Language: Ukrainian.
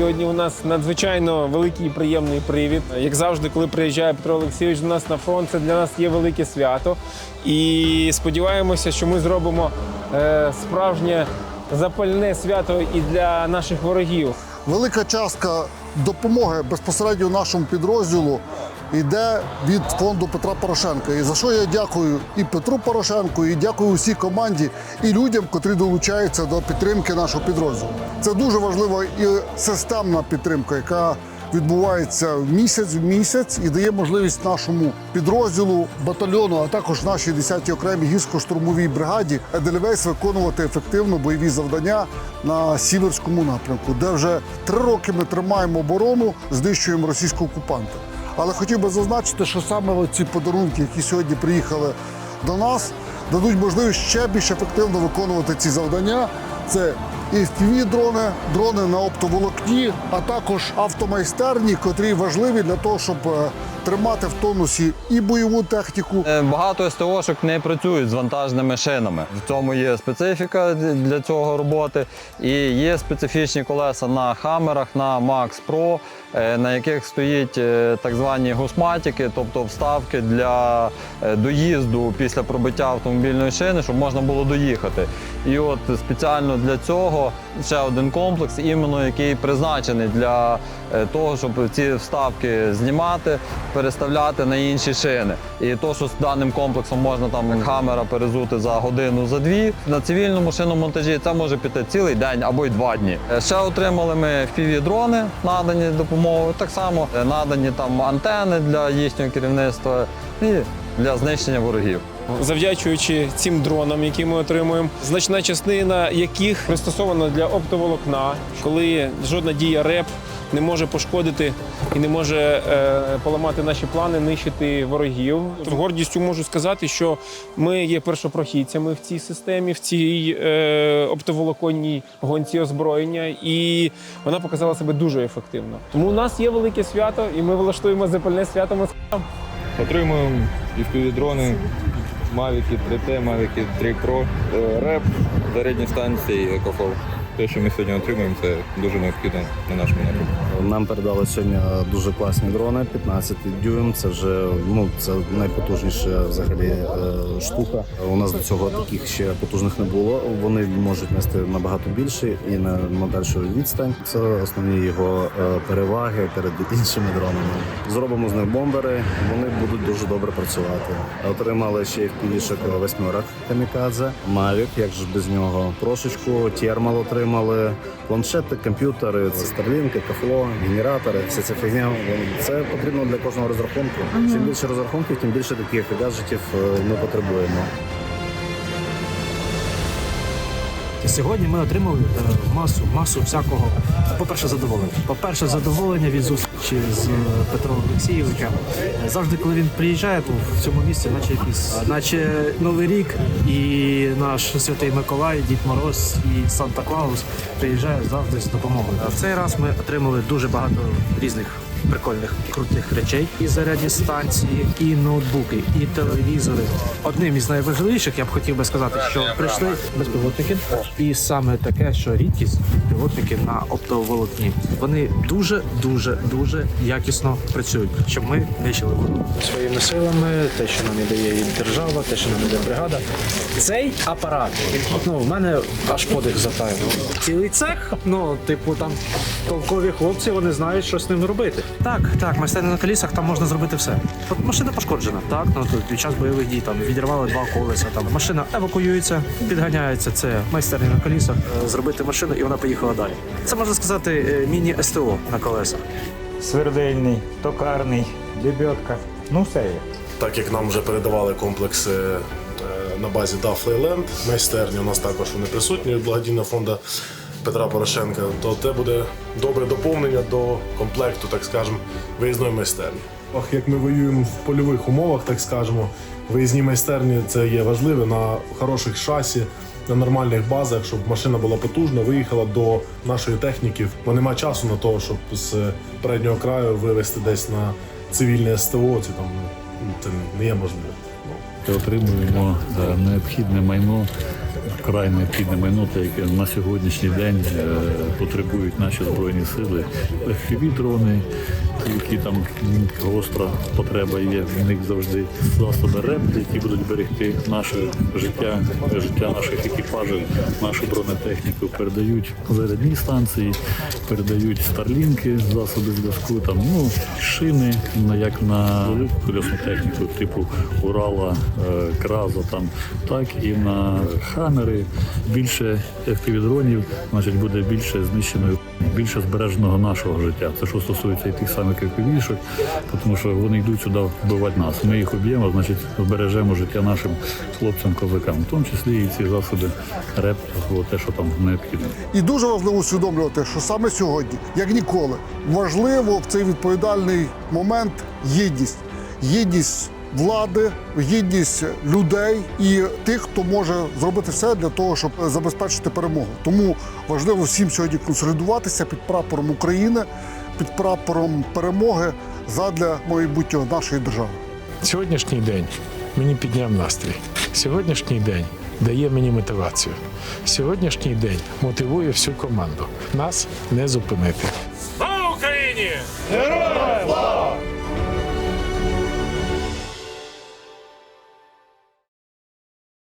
Сьогодні у нас надзвичайно великий і приємний привід. Як завжди, коли приїжджає Петро Олексійович до нас на фронт, це для нас є велике свято. І сподіваємося, що ми зробимо е, справжнє запальне свято і для наших ворогів. Велика частка допомоги безпосередньо нашому підрозділу йде від фонду Петра Порошенка. І за що я дякую і Петру Порошенку, і дякую усій команді, і людям, котрі долучаються до підтримки нашого підрозділу. Це дуже важлива і системна підтримка, яка відбувається місяць в місяць і дає можливість нашому підрозділу, батальйону, а також нашій 10-й окремій гірсько-штурмовій бригаді Еделівейс виконувати ефективно бойові завдання на сіверському напрямку, де вже три роки ми тримаємо оборону, знищуємо російського окупанта. Але хотів би зазначити, що саме ці подарунки, які сьогодні приїхали до нас, дадуть можливість ще більш ефективно виконувати ці завдання. Це і FPV-дрони, дрони на оптоволокні, а також автомайстерні, котрі важливі для того, щоб е, тримати в тонусі і бойову техніку, Е, Багато СТОшок не працюють з вантажними шинами. В цьому є специфіка для цього роботи. І є специфічні колеса на хамерах, на Max Pro, е, на яких стоїть так звані гусматики, тобто вставки для доїзду після пробиття автомобільної шини, щоб можна було доїхати. І от спеціально для цього ще один комплекс, іменно який призначений для е, того, щоб ці вставки знімати, переставляти на інші шини. І то, що з даним комплексом можна там хамера перезути за годину, за дві. На цивільному шиномонтажі це може піти цілий день або й два дні. Е, Ще отримали ми FPV-дрони, надані допомогою. Так само е, надані там антени для їхнього керівництва і для знищення ворогів. Завдячуючи цим дронам, які ми отримуємо, значна частина яких пристосована для оптоволокна, коли жодна дія РЕП не може пошкодити і не може е, поламати наші плани, нищити ворогів. З гордістю можу сказати, що ми є першопрохідцями в цій системі, в цій е, оптоволоконній гонці озброєння, і вона показала себе дуже ефективно. Тому у нас є велике свято, і ми влаштуємо запальне свято Москва. Отримуємо і дрони, Мавіки 3T, Mavic 3 Pro, реп, зарядні станції, екофол. Те, що ми сьогодні отримуємо, це дуже необхідно на нашому напрямку. Нам передали сьогодні дуже класні дрони, 15 дюйм. Це вже ну це найпотужніша взагалі е, штука. У нас до цього таких ще потужних не було. Вони можуть нести набагато більше і на, на дальшу відстань. Це основні його е, переваги перед іншими дронами. Зробимо з них бомбери. Вони будуть дуже добре працювати. Отримали ще й впівішок восьмерок камікадзе, Mavic, як же без нього, прошечку, термал отримали, планшети, комп'ютери, це старлінки, кафло, генератори, вся ця фігня. Це потрібно для кожного розрахунку. Чим більше розрахунків, тим більше таких гаджетів е, ми потребуємо. Сьогодні ми отримали е, масу, масу всякого. По-перше, задоволення. По-перше, задоволення від зустрічі з е, Петром Олексійовичем. Е, Завжди, коли він приїжджає, то в цьому місці, наче якийсь, наче Новий рік, і наш святий Миколай, Дід Мороз і Санта Клаус приїжджають завжди з допомогою. А в цей раз ми отримали дуже багато різних. Прикольних крутих речей і зарядні станції, і ноутбуки, і телевізори. Одним із найважливіших я б хотів би сказати, що прийшли безпілотники, і саме таке, що рідкість пілотники на оптоволокні. Вони дуже, дуже, дуже якісно працюють, щоб ми нищили ворога. Своїми силами, те, що нам дає держава, те, що нам і дає бригада. Цей апарат, ну в мене аж подих затає. Цілий цех, ну типу там толкові хлопці, вони знають, що з ним робити. Так, так, майстерня на колісах там можна зробити все. От машина пошкоджена, так ну тут під час бойових дій там відірвали два колеса. Там машина евакуюється, підганяється. Це майстерня на колісах. е, Зробити машину і вона поїхала далі. Це можна сказати е, міні СТО на колесах. свердельний, токарний, лебедка. Ну все є. Так як нам вже передавали комплекси е, на базі Дафлейленд, майстерні у нас також вони присутні благодійного фонду Петра Порошенка, то це буде добре доповнення до комплекту, так скажемо, виїзної майстерні. Ох, як ми воюємо в польових умовах, так скажемо, виїзні майстерні це є важливе на хороших шасі, на нормальних базах, щоб машина була потужна, виїхала до нашої техніки, бо нема часу на те, щоб з переднього краю вивезти десь на цивільне СТО. Це там ну, це не є можливо. Отримуємо е, необхідне майно вкрай необхідне майно, те, яке на сьогоднішній день е, потребують наші збройні сили. fpv дрони, які там гостра потреба є в них завжди. Засоби РЕП, які будуть берегти наше життя, життя наших екіпажів, нашу бронетехніку. Передають зарядні станції, передають старлінки, засоби зв'язку, там ну шини, як на велику техніку, типу Урала, е, Краза, там так і на хамери. Більше FPV-дронів, значить, буде більше знищеної, більше збереженого нашого життя. Це що стосується і тих самих FPV-шок, тому що вони йдуть сюди вбивати нас. Ми їх об'ємо, значить, збережемо життя нашим хлопцям, козакам, в тому числі і ці засоби РЕП, те, що там необхідно. І дуже важливо усвідомлювати, що саме сьогодні, як ніколи, важливо в цей відповідальний момент єдність. Єдність влади, єдність людей і тих, хто може зробити все для того, щоб забезпечити перемогу. Тому важливо всім сьогодні консолідуватися під прапором України, під прапором перемоги задля майбутнього нашої держави. Сьогоднішній день мені підняв настрій. Сьогоднішній день дає мені мотивацію. Сьогоднішній день мотивує всю команду. Нас не зупинити. Слава Україні! Героям